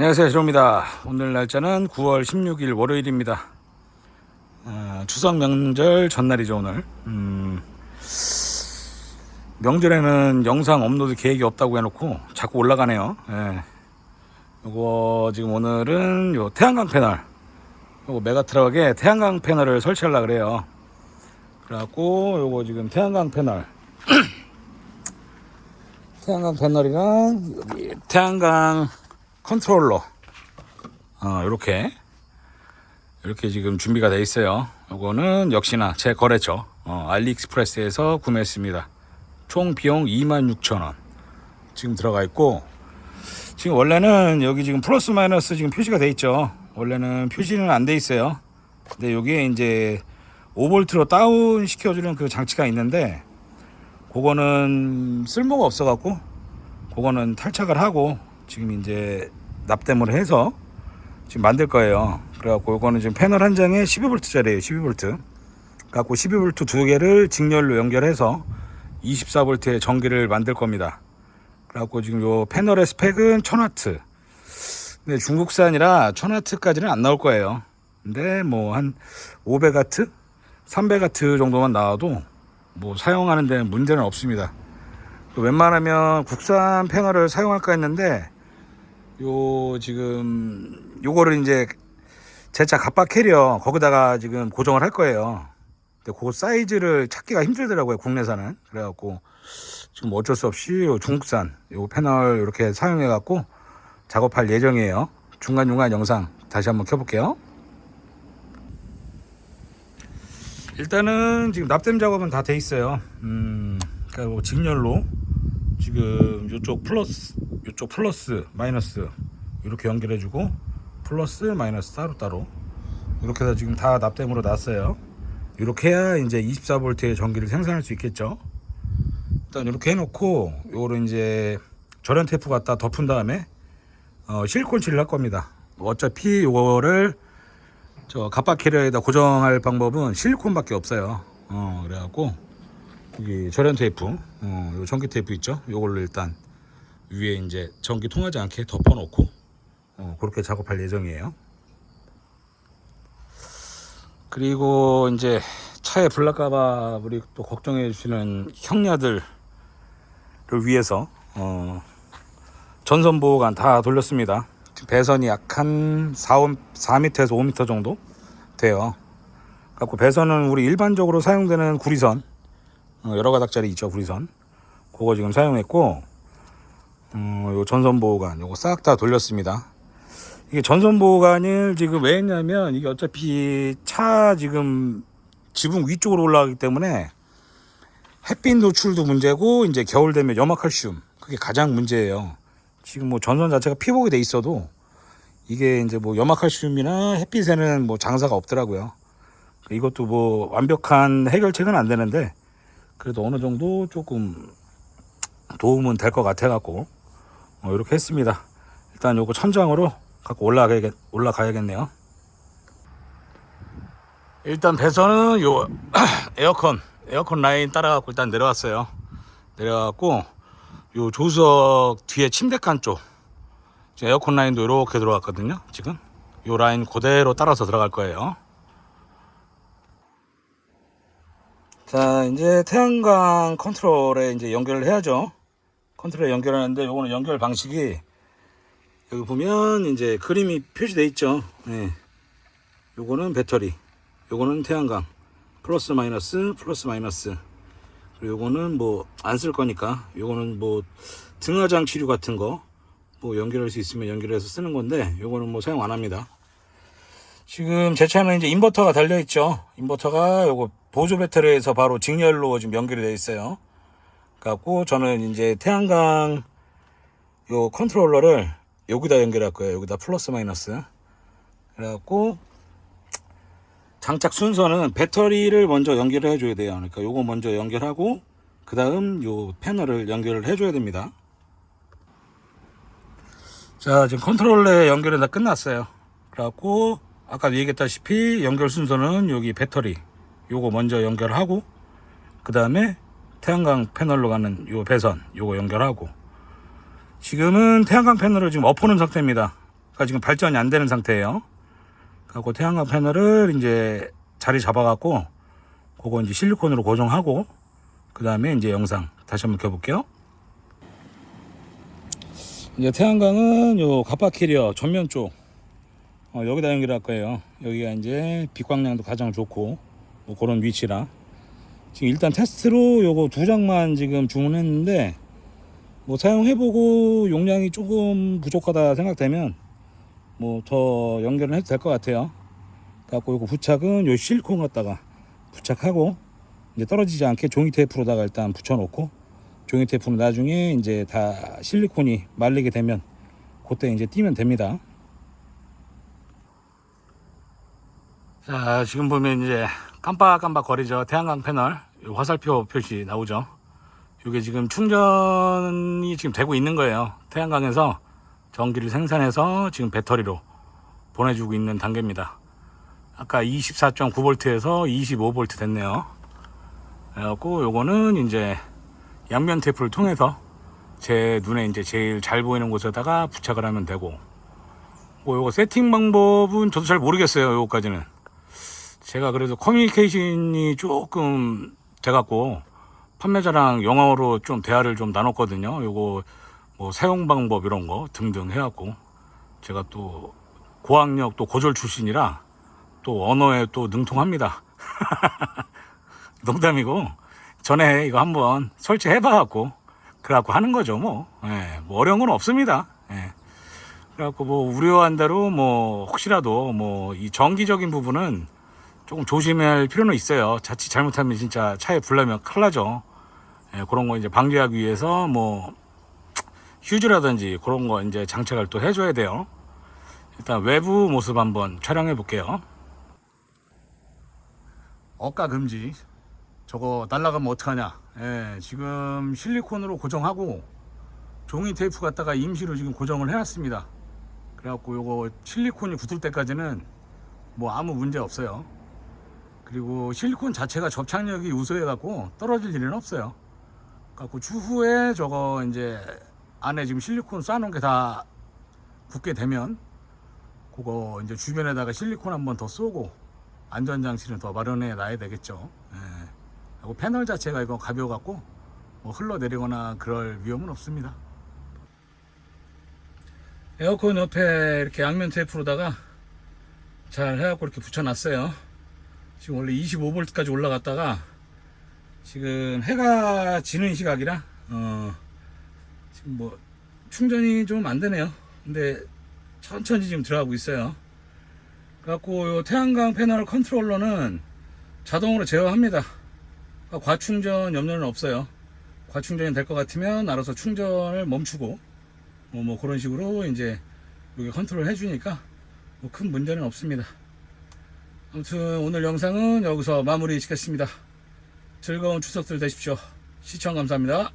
안녕하세요 시로입니다. 오늘 날짜는 9월 16일 월요일입니다. 어, 추석 명절 전날이죠 오늘. 음, 명절에는 영상 업로드 계획이 없다고 해놓고 자꾸 올라가네요. 예. 요거 지금 오늘은 요 태양광 패널. 요거 메가트럭에 태양광 패널을 설치하려고 그래요. 그래갖고 요거 지금 태양광 패널. 태양광 패널이랑 여기 태양광 컨트롤러. 어, 이렇게. 이렇게 지금 준비가 되어 있어요. 요거는 역시나 제 거래처 어, 알리익스프레스에서 구매했습니다. 총 비용 26,000원. 지금 들어가 있고 지금 원래는 여기 지금 플러스 마이너스 지금 표시가 돼 있죠. 원래는 표시는 안 돼 있어요. 근데 여기에 이제 5볼트로 다운 시켜주는 그 장치가 있는데 그거는 쓸모가 없어 갖고 그거는 탈착을 하고 지금 이제 납땜을 해서 지금 만들 거예요. 그래갖고 이거는 지금 패널 한 장에 12V짜리예요. 12V. 갖고 12V 두 개를 직렬로 연결해서 24V의 전기를 만들 겁니다. 그래갖고 지금 요 패널의 스펙은 1000W. 근데 중국산이라 1000W까지는 안 나올 거예요. 근데 뭐 한 500W, 300W 정도만 나와도 뭐 사용하는 데는 문제는 없습니다. 웬만하면 국산 패널을 사용할까 했는데 요 지금 요거를 이제 제 차 갑바 캐리어 거기다가 지금 고정을 할 거예요. 근데 그 사이즈를 찾기가 힘들더라고요 국내산은 그래갖고 지금 어쩔 수 없이 요 중국산 요 패널 이렇게 사용해 갖고 작업할 예정이에요. 중간 중간 영상 다시 한번 켜볼게요. 일단은 지금 납땜 작업은 다 돼 있어요. 음, 그러니까 뭐 직렬로 지금 이쪽 플러스, 이쪽 플러스, 마이너스 이렇게 연결해주고 플러스, 마이너스 따로 따로 이렇게 해서 지금 다 납땜으로 놨어요. 이렇게 해야 이제 24V의 전기를 생산할 수 있겠죠. 일단 이렇게 해놓고 요거를 이제 절연 테이프 갖다 덮은 다음에 어, 실리콘 칠을 할 겁니다. 어차피 요거를 저 갑바 캐리어에다 고정할 방법은 실리콘 밖에 없어요. 어, 그래갖고 여기 절연 테이프, 어, 요 전기 테이프 있죠? 요걸로 일단 위에 이제 전기 통하지 않게 덮어놓고 어, 그렇게 작업할 예정이에요. 그리고 이제 차에 불날까봐 우리 또 걱정해 주시는 형냐들을 위해서 어, 전선 보호관 다 돌렸습니다. 배선이 약 한 4, 4m에서 5m 정도 돼요. 갖고 배선은 우리 일반적으로 사용되는 구리선 어, 여러 가닥짜리 있죠 구리선 그거 지금 사용했고 어, 요 전선 보호관 요거 싹 다 돌렸습니다. 이게 전선 보호관을 지금 왜 했냐면 이게 어차피 차 지금 지붕 위쪽으로 올라가기 때문에 햇빛 노출도 문제고 이제 겨울 되면 염화칼슘 그게 가장 문제예요. 지금 뭐 전선 자체가 피복이 돼 있어도 이게 이제 뭐 염화칼슘이나 햇빛에는 뭐 장사가 없더라고요. 이것도 뭐 완벽한 해결책은 안 되는데 그래도 어느 정도 조금 도움은 될 것 같아 갖고 어, 이렇게 했습니다. 일단 요거 천장으로 갖고 올라가야겠, 올라가야겠네요. 일단 배선은 요 에어컨 에어컨 라인 따라 갖고 일단 내려왔어요. 내려갖고 요 조수석 뒤에 침대칸 쪽 에어컨 라인도 이렇게 들어왔거든요. 지금 요 라인 그대로 따라서 들어갈 거예요. 자 이제 태양광 컨트롤에 이제 연결을 해야죠. 컨트롤에 연결하는데 요거는 연결 방식이 여기 보면 이제 그림이 표시돼 있죠. 네. 요거는 배터리, 요거는 태양광, 플러스 마이너스, 플러스 마이너스. 그리고 요거는 뭐 안 쓸 거니까 요거는 뭐 등화장 치료 같은 거 뭐 연결할 수 있으면 연결해서 쓰는 건데 요거는 뭐 사용 안 합니다. 지금 제 차는 이제 인버터가 달려 있죠. 인버터가 요거 보조 배터리에서 바로 직렬로 지금 연결이 되어 있어요. 갖고 저는 이제 태양광 요 컨트롤러를 여기다 연결할 거예요. 여기다 플러스 마이너스. 그래갖고 장착 순서는 배터리를 먼저 연결을 해줘야 돼요. 그러니까 요거 먼저 연결하고 그 다음 요 패널을 연결을 해줘야 됩니다. 자 지금 컨트롤러의 연결이 다 끝났어요. 그래갖고 아까 얘기했다시피 연결 순서는 여기 배터리 요거 먼저 연결하고 그 다음에 태양광 패널로 가는 요 배선 요거 연결하고 지금은 태양광 패널을 지금 엎어놓은 상태입니다. 그러니까 지금 발전이 안 되는 상태예요. 갖고 태양광 패널을 이제 자리 잡아갖고 그거 이제 실리콘으로 고정하고 그 다음에 이제 영상 다시 한번 켜볼게요. 이제 태양광은 요 갑바 캐리어 전면 쪽 어, 여기다 연결할 거예요. 여기가 이제 빛광량도 가장 좋고 뭐 그런 위치라 지금 일단 테스트로 요거 두 장만 지금 주문했는데 뭐 사용해보고 용량이 조금 부족하다 생각되면 뭐 더 연결을 해도 될 것 같아요. 갖고 요거 부착은 요 실리콘 갖다가 부착하고 이제 떨어지지 않게 종이 테이프로다가 일단 붙여놓고 종이 테이프는 나중에 이제 다 실리콘이 말리게 되면 그때 이제 띄면 됩니다. 자 지금 보면 이제 깜빡깜빡 거리죠 태양광 패널 요 화살표 표시 나오죠. 이게 지금 충전이 지금 되고 있는 거예요. 태양광에서 전기를 생산해서 지금 배터리로 보내주고 있는 단계입니다. 아까 24.9V에서 25V 됐네요. 그래갖고 요거는 이제 양면 테이프를 통해서 제 눈에 이제 제일 잘 보이는 곳에다가 부착을 하면 되고 뭐 요거 세팅 방법은 저도 잘 모르겠어요. 요거까지는 제가 그래도 커뮤니케이션이 조금 돼갖고 판매자랑 영어로 좀 대화를 좀 나눴거든요. 요거 뭐 사용 방법 이런 거 등등 해갖고 제가 또 고학력 또 고졸 출신이라 또 언어에 또 능통합니다. 농담이고 전에 이거 한번 설치해봐갖고 그래갖고 하는 거죠 뭐. 예, 뭐 어려운 건 없습니다. 예. 그래갖고 뭐 우려한 대로 뭐 혹시라도 뭐 이 정기적인 부분은 조금 조심할 필요는 있어요. 자칫 잘못하면 진짜 차에 불나면 큰일 나죠. 예, 그런 거 이제 방지하기 위해서 뭐 휴즈라든지 그런 거 이제 장착을 또 해줘야 돼요. 일단 외부 모습 한번 촬영해 볼게요. 어가 금지. 저거 날라가면 어떡하냐. 예, 지금 실리콘으로 고정하고 종이 테이프 갖다가 임시로 지금 고정을 해놨습니다. 그래갖고 요거 실리콘이 붙을 때까지는 뭐 아무 문제 없어요. 그리고 실리콘 자체가 접착력이 우수해 갖고 떨어질 일은 없어요. 갖고 추후에 저거 이제 안에 지금 실리콘 쏴놓은 게다 붙게 되면 그거 이제 주변에다가 실리콘 한 번 더 쏘고 안전장치는 더 마련해 놔야 되겠죠. 예. 그리고 패널 자체가 이거 가벼워 갖고 뭐 흘러내리거나 그럴 위험은 없습니다. 에어컨 옆에 이렇게 양면 테이프로다가 잘 해갖고 이렇게 붙여놨어요. 지금 원래 25V까지 올라갔다가 지금 해가 지는 시각이라 어 지금 뭐 충전이 좀 안 되네요. 근데 천천히 지금 들어가고 있어요. 그래갖고 요 태양광 패널 컨트롤러는 자동으로 제어합니다. 그러니까 과충전 염려는 없어요. 과충전이 될 것 같으면 알아서 충전을 멈추고 뭐, 뭐 그런 식으로 이제 여기 컨트롤 해주니까 뭐 큰 문제는 없습니다. 아무튼 오늘 영상은 여기서 마무리 짓겠습니다. 즐거운 추석들 되십시오. 시청 감사합니다.